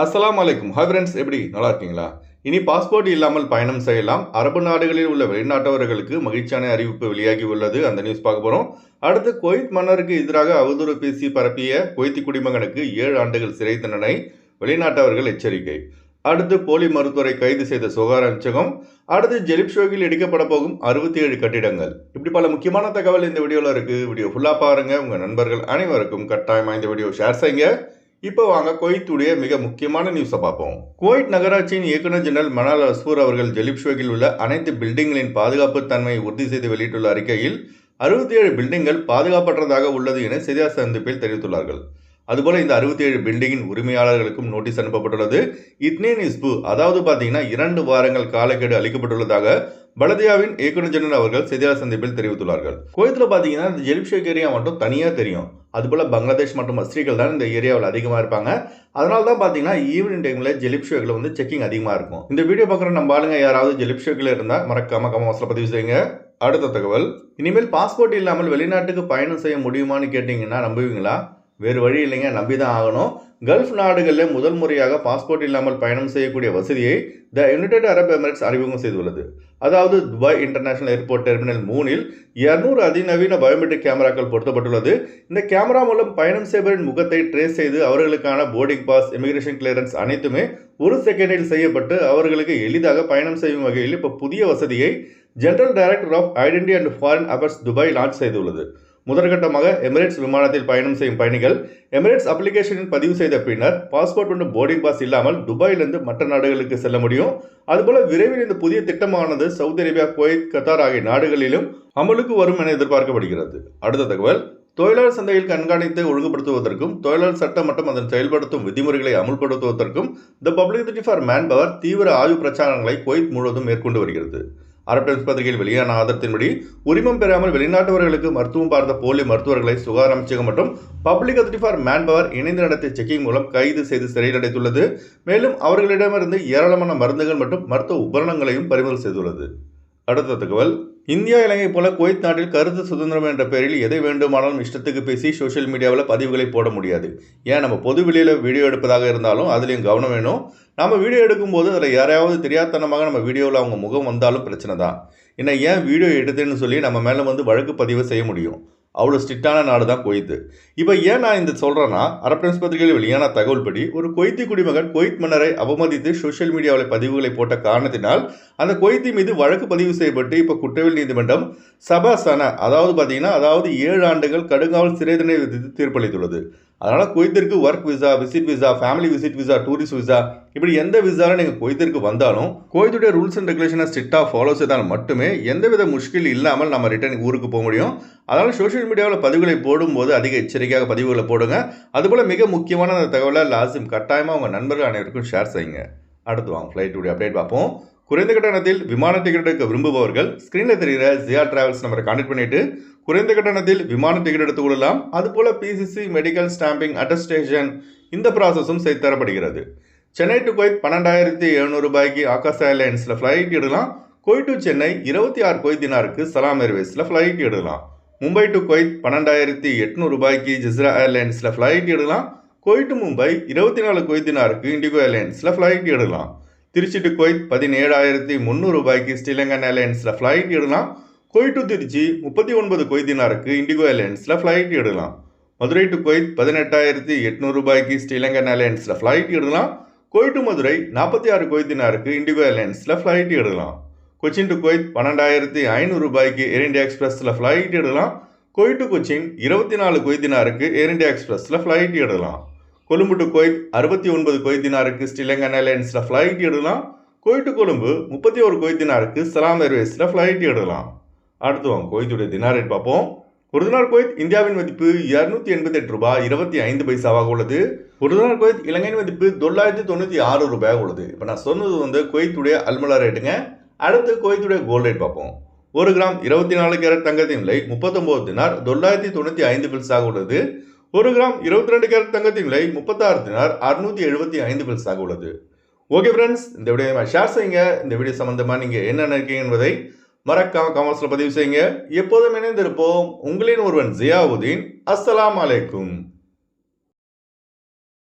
அஸ்லாம் வலைக்கும் hi friends எப்படி? நல்லா இருக்கீங்களா இனி பாஸ்போர்ட் இல்லாமல் பயணம் செய்யலாம். அரபு நாடுகளில் உள்ள வெளிநாட்டவர்களுக்கு மகிழ்ச்சியான அறிவிப்பு வெளியாகி உள்ளது. அந்த நியூஸ் பார்க்க போகிறோம் அடுத்து குவைத் மன்னருக்கு எதிராக அவதூறு பேசி பரப்பிய குவைத்தி குடிமகனுக்கு ஏழு ஆண்டுகள் சிறை தண்டனை வெளிநாட்டவர்கள் எச்சரிக்கை. அடுத்து போலி மருத்துவரை கைது செய்த சுகாதார அமைச்சகம் அடுத்து ஜெலிப் ஷோகில் எடுக்கப்பட போகும் அறுபத்தி ஏழு கட்டிடங்கள். இப்படி பல முக்கியமான தகவல் இந்த வீடியோவில் இருக்குது வீடியோ ஃபுல்லாக பாருங்கள் உங்கள் நண்பர்கள் அனைவருக்கும் கட்டாயமாக இந்த வீடியோ ஷேர் செய்யுங்க. இப்போ வாங்க குவைத்துடைய மிக முக்கியமான நியூஸை பார்ப்போம். குவைத் நகராட்சியின் இயக்குநர் ஜெனரல் மனால் அஸ்பூர் அவர்கள் ஜெலிப் ஷோகில் உள்ள அனைத்து பில்டிங்களின் பாதுகாப்பு தன்மையை உறுதி செய்து வெளியிட்டுள்ள அறிக்கையில் அறுபத்தி ஏழு பில்டிங்கள் பாதுகாப்பற்றதாக உள்ளது என செய்தியாளர் சந்திப்பில் தெரிவித்துள்ளார்கள். அதுபோல இந்த அறுபத்தி ஏழு பில்டிங்கின் உரிமையாளர்களுக்கும் நோட்டீஸ் அனுப்பப்பட்டுள்ளது. இத்னேன் இஸ்பு அதாவது பார்த்தீங்கன்னா இரண்டு வாரங்கள் காலக்கெடு அளிக்கப்பட்டுள்ளதாக பலதியாவின் இயக்குநர் ஜெனரல் அவர்கள் செய்தியாளர் சந்திப்பில் தெரிவித்துள்ளார்கள். கோயத்தில் பார்த்தீங்கன்னா இந்த ஜெலிப்ஷேக் ஏரியா மட்டும் தனியாக தெரியும். அதுபோல் பங்களாதேஷ் மற்றும் அஸ்ரீகள் தான் இந்த ஏரியாவில் அதிகமாக இருப்பாங்க. அதனால தான் பார்த்தீங்கன்னா ஈவினிங் டைமில் ஜெலிப் ஷோக்கில் வந்து செக்கிங் அதிகமாக இருக்கும். இந்த வீடியோ பார்க்குற நம்ம ஆளுங்க யாராவது ஜெலிப் ஷோக்கில் இருந்தால் மறக்காம கமவாசில் பதிவு செய்யுங்க. அடுத்த தகவல் இனிமேல் பாஸ்போர்ட் இல்லாமல் வெளிநாட்டுக்கு பயணம் செய்ய முடியுமான்னு கேட்டிங்கன்னா நம்புவீங்களா? வேறு வழி இல்லைங்க நம்பி தான் ஆகணும். கல்ஃப் நாடுகளில் முதல் முறையாக பாஸ்போர்ட் இல்லாமல் பயணம் செய்யக்கூடிய வசதியை த யுனைடெட் அரப் எமிரேட்ஸ் அறிமுகம் செய்துள்ளது. அதாவது துபாய் இன்டர்நேஷனல் ஏர்போர்ட் டெர்மினல் மூணில் இருநூறு அதிநவீன பயோமெட்ரிக் கேமராக்கள் பொருத்தப்பட்டுள்ளது. இந்த கேமரா மூலம் பயணம் செய்பவரின் முகத்தை ட்ரேஸ் செய்து அவர்களுக்கான போர்டிங் பாஸ் இமிகிரேஷன் கிளியரன்ஸ் அனைத்துமே ஒரு செகண்டில் செய்யப்பட்டு அவர்களுக்கு எளிதாக பயணம் செய்யும் வகையில் இப்போ புதிய வசதியை general director of identity and foreign affairs Dubai launch செய்துள்ளது. முதற்கட்டமாக எமிரேட்ஸ் விமானத்தில் பயணம் செய்யும் பயணிகள் எமிரேட்ஸ் அப்ளிகேஷனில் பதிவு செய்த பின்னர் பாஸ்போர்ட் மற்றும் போர்டிங் பாஸ் இல்லாமல் துபாயிலிருந்து மற்ற நாடுகளுக்கு செல்ல முடியும். அதுபோல விரைவில் இந்த புதிய திட்டமானது சவுதி அரேபியா குவைத் கத்தார் ஆகிய நாடுகளிலும் அமலுக்கு வரும் என எதிர்பார்க்கப்படுகிறது. அடுத்த தகவல் தொழிலாளர் சந்தையில் கண்காணித்து ஒழுங்குபடுத்துவதற்கும் தொழிலாளர் சட்டம் மற்றும் அதன் செயல்படுத்தும் விதிமுறைகளை அமுல்படுத்துவதற்கும் the publicity for man power தீவிர ஆய்வு பிரச்சாரங்களை குவைத் முழுவதும் மேற்கொண்டு வருகிறது. அரப் டைம்ஸ் பத்திரிகையில் வெளியான ஆதாரத்தின்படி உரிமம் பெறாமல் வெளிநாட்டவர்களுக்கு மருத்துவம் பார்த்த போலி மருத்துவர்களை சுகாதார அமைச்சகம் மற்றும் பப்ளிக் அத்தாரிட்டி ஃபார் மேன்பவர் இணைந்து நடத்திய செக்கிங் மூலம் கைது செய்து சிறையில் அடைத்துள்ளது மேலும் அவர்களிடமிருந்து ஏராளமான மருந்துகள் மற்றும் மருத்துவ உபகரணங்களையும் பறிமுதல் செய்துள்ளது. அடுத்த தகவல் இந்தியா இலங்கை போல குவைத் நாட்டில் கருத்து சுதந்திரம் என்ற பெயரில் எதை வேண்டுமானாலும் இஷ்டத்துக்கு பேசி சோஷியல் மீடியாவில் பதிவுகளை போட முடியாது. ஏன்? நம்ம பொது வெளியில் வீடியோ எடுப்பதாக இருந்தாலும் அதுலேயும் கவனம் வேணும். நம்ம வீடியோ எடுக்கும்போது அதில் யாரையாவது தெரியாதனமாக நம்ம வீடியோவில் அவங்க முகம் வந்தாலும் பிரச்சனை தான். என்ன ஏன் வீடியோ எடுத்தேன்னு சொல்லி நம்ம மேலே வந்து வழக்கு பதிவு செய்ய முடியும்? அவ்வளோ ஸ்ட்ரிக்டான நாடு தான் கொய்த்து இப்போ ஏன் நான் இந்த சொல்கிறேன்னா அரப்டன்ஸ் பத்திரிகையில் வெளியான தகவல் படி ஒரு கொய்த்தி குடிமகன் கொய்த் மன்னரை அவமதித்து சோஷியல் மீடியாவில் பதிவுகளை போட்ட காரணத்தினால் அந்த கொய்த்தி மீது வழக்கு பதிவு செய்யப்பட்டு இப்போ குற்றவியல் நீதிமன்றம் சபாசன அதாவது பார்த்தீங்கன்னா அதாவது ஏழு ஆண்டுகள் கடுங்காவல் சிறை தண்டனை விதித்து தீர்ப்பளித்துள்ளது. அதனால் குவைத்திற்கு work visa visit visa family visit visa tourist visa இப்படி எந்த விசாவில் நீங்கள் குவைத்திற்கு வந்தாலும் குவைத்துடைய ரூல்ஸ் அண்ட் ரெகுலேஷனை ஸ்ட்ரிக்டாக ஃபாலோ செய்தால் மட்டுமே எந்தவித முஷ்கில் இல்லாமல் நம்ம ரிட்டர்ன் ஊருக்கு போக முடியும். அதனால் சோஷியல் மீடியாவில் பதிவுகளை போடும்போது அதிக எச்சரிக்கையாக பதிவுகளை போடுங்க. அதுபோல் மிக முக்கியமான அந்த தகவலை லாசிம் கட்டாயமாக உங்கள் நண்பர்கள் அனைவருக்கும் ஷேர் செய்யுங்க. அடுத்து வாங்க ஃப்ளைட்டுடைய அப்டேட் பார்ப்போம். குறைந்த கட்டணத்தில் விமான டிக்கெட் எடுக்க விரும்புபவர்கள் ஸ்க்ரீனில் தெரிகிற ஜியா டிராவல்ஸ் நம்பரை கான்டெக்ட் பண்ணிவிட்டு குறைந்த கட்டணத்தில் விமான டிக்கெட் எடுத்துக் கொள்ளலாம். அதுபோல் பிசிசி மெடிக்கல் ஸ்டாம்பிங் அட்டஸ்டேஷன் இந்த ப்ராசஸும் செய்து தரப்படுகிறது. சென்னை டு குவைத் பன்னெண்டாயிரத்தி எழுநூறு ரூபாய்க்கு ஆகாஷ் ஏர்லைன்ஸில் ஃப்ளைட் எடுக்கலாம். கோய் டு சென்னை இருபத்தி ஆறு குவைத் தினாருக்கு சலாம் ஏர்வேஸில் ஃப்ளைட் எடுக்கலாம். மும்பை டு குவைத் பன்னெண்டாயிரத்தி எட்நூறு ரூபாய்க்கு ஜிஸ்ரா ஏர்லைன்ஸில் ஃப்ளைட் எடுக்கலாம். கோய் டு மும்பை இருபத்தி நாலு கொய்த் தினாருக்கு இண்டிகோ ஏர்லைன்ஸில் ஃப்ளைட் எடுக்கலாம். திருச்சி டு குவைத் பதினேழாயிரத்தி முந்நூறு ரூபாய்க்கு ஸ்ரீலங்கன் ஏர்லைன்ஸில் ஃப்ளைட் எடுக்கலாம். கோய் டு திருச்சி முப்பத்தி ஒன்பது கொய்தினாருக்கு இண்டிகோ ஏர்லைன்ஸில் ஃப்ளைட் எடுக்கலாம். மதுரை டு கொய்த் பதினெட்டாயிரத்தி எட்நூறு ரூபாய்க்கு ஸ்ரீலங்கன் ஏர்லைன்ஸில் ஃப்ளைட் எடுக்கலாம். கோய் டு மதுரை நாற்பத்தி ஆறு கொய்தினாருக்கு இண்டிகோ ஏர்லைன்ஸில் ஃப்ளைட் எடுக்கலாம். கொச்சின் டு குவைத் பன்னெண்டாயிரத்தி ஐநூறு ரூபாய்க்கு ஏர் இண்டியா எக்ஸ்பிரஸில் ஃப்ளைட் எடுக்கலாம். கோய் டு கொச்சின் இருபத்தி நாலு கொய்தினாருக்கு ஏர் இண்டியா எக்ஸ்பிரஸில் ஃப்ளைட் எடுக்கலாம். கொழும்பு டு கொய்த் அறுபத்தி ஒன்பது கொய்தினாருக்கு ஸ்ரீலங்கன் ஏர்லைன்ஸில் ஃப்ளைட் எடுக்கலாம். கோய் டு கொழும்பு முப்பத்தி ஒரு கொய்தினாருக்கு சலாம் ஏர்வேஸில் ஃப்ளைட் எடுக்கலாம். அடுத்து வாங்க குவைத்துடைய தினார் ரேட் பார்ப்போம். ஒரு தினார் குவைத் இந்தியாவின் மதிப்பு இரநூத்தி எண்பத்தி எட்டு ரூபாய் இருபத்தி ஐந்து பைசாவாக உள்ளது. ஒரு தினார் குவைத் இலங்கையின் மதிப்பு தொள்ளாயிரத்தி தொண்ணூற்றி ஆறு ரூபாயாக உள்ளது. இப்போ நான் சொன்னது வந்து குவைத்துடைய அல்மலா ரேட்டுங்க அடுத்து குவைத்துடைய கோல்ட் ரேட் பார்ப்போம். ஒரு கிராம் இருபத்தி நாலு கேரட் தங்கத்தின் விலை முப்பத்தொம்போது தினார் தொள்ளாயிரத்தி தொண்ணூற்றி ஐந்து பில்ஸாக உள்ளது. ஒரு கிராம் இருபத்தி ரெண்டு கேரட் தங்கத்தின் விலை முப்பத்தாறு தினார் அறுநூத்தி எழுபத்தி ஐந்து பில்ஸாக உள்ளது. ஓகே ஃப்ரெண்ட்ஸ் இந்த வீடியோ ஷேர் செய்யுங்க. இந்த வீடியோ சம்மந்தமாக நீங்கள் என்ன நினைக்கிறீங்க என்பதை மறக்காம கமெண்ட்ஸில் பதிவு செய்யுங்க. எப்போதும் இணைந்திருப்போம். உங்களின் ஒருவன் ஜியாவுதீன். அஸ்ஸலாம் அலைக்கும்.